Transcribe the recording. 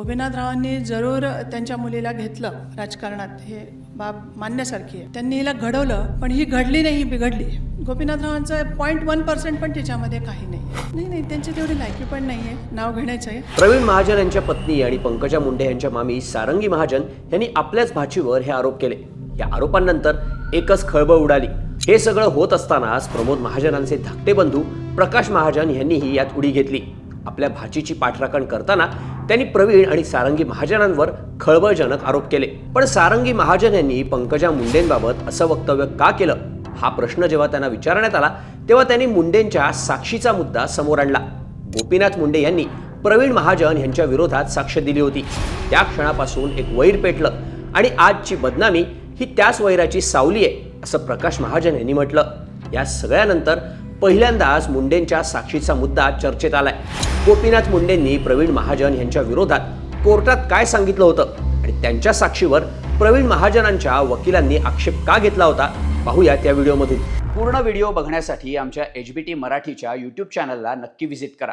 गोपीनाथरावांनी जरूर त्यांच्या मुलीला घेतलं राजकारणात. हे बाब मान्यासारखी आहे. त्यांनी हिला घडवलं पण ही घडली नाही ही बिघडली. गोपीनाथरावांचं पॉईंट वन पर्सेंट पण तिच्यामध्ये काही नाही. नाही नाही त्यांची तेवढी लायकी पण नाही आहे. नाव घेण्याचं आहे. प्रवीण महाजन यांच्या पत्नी आणि पंकजा मुंडे यांच्या मामी सारंगी महाजन यांनी आपल्याच भाचीवर हे आरोप केले. या आरोपांनंतर एकच खळबळ उडाली. हे सगळं होत असतानाच प्रमोद महाजनांचे धाकटे बंधू प्रकाश महाजन यांनीही यात उडी घेतली. आपल्या भाचीची पाठराखण करताना त्यांनी प्रवीण आणि सारंगी महाजनांवर खळबळजनक आरोप केले. पण सारंगी महाजन यांनी पंकजा मुंडेंबाबत असं वक्तव्य का केलं? हा प्रश्न जेव्हा त्यांना विचारण्यात आला तेव्हा त्यांनी मुंडेंच्या साक्षीचा मुद्दा समोर आणला. गोपीनाथ मुंडे यांनी प्रवीण महाजन यांच्या विरोधात साक्ष दिली होती. त्या क्षणापासून एक वैर पेटलं आणि आजची बदनामी ही त्याच वैराची सावली आहे असं प्रकाश महाजन यांनी म्हटलं. या सगळ्यानंतर पहिल्यांदाच मुंडेंच्या साक्षीचा मुद्दा चर्चेत आलाय. गोपीनाथ मुंडेंनी प्रवीण महाजन यांच्या विरोधात कोर्टात काय सांगितलं होतं? आणि त्यांच्या साक्षीवर प्रवीण महाजनांच्या वकिलांनी आक्षेप का घेतला होता? पाहूया त्या व्हिडिओमधून. पूर्ण व्हिडिओ बघण्यासाठी आमच्या एच बी टी मराठीच्या यूट्यूब चॅनलला नक्की व्हिजिट करा.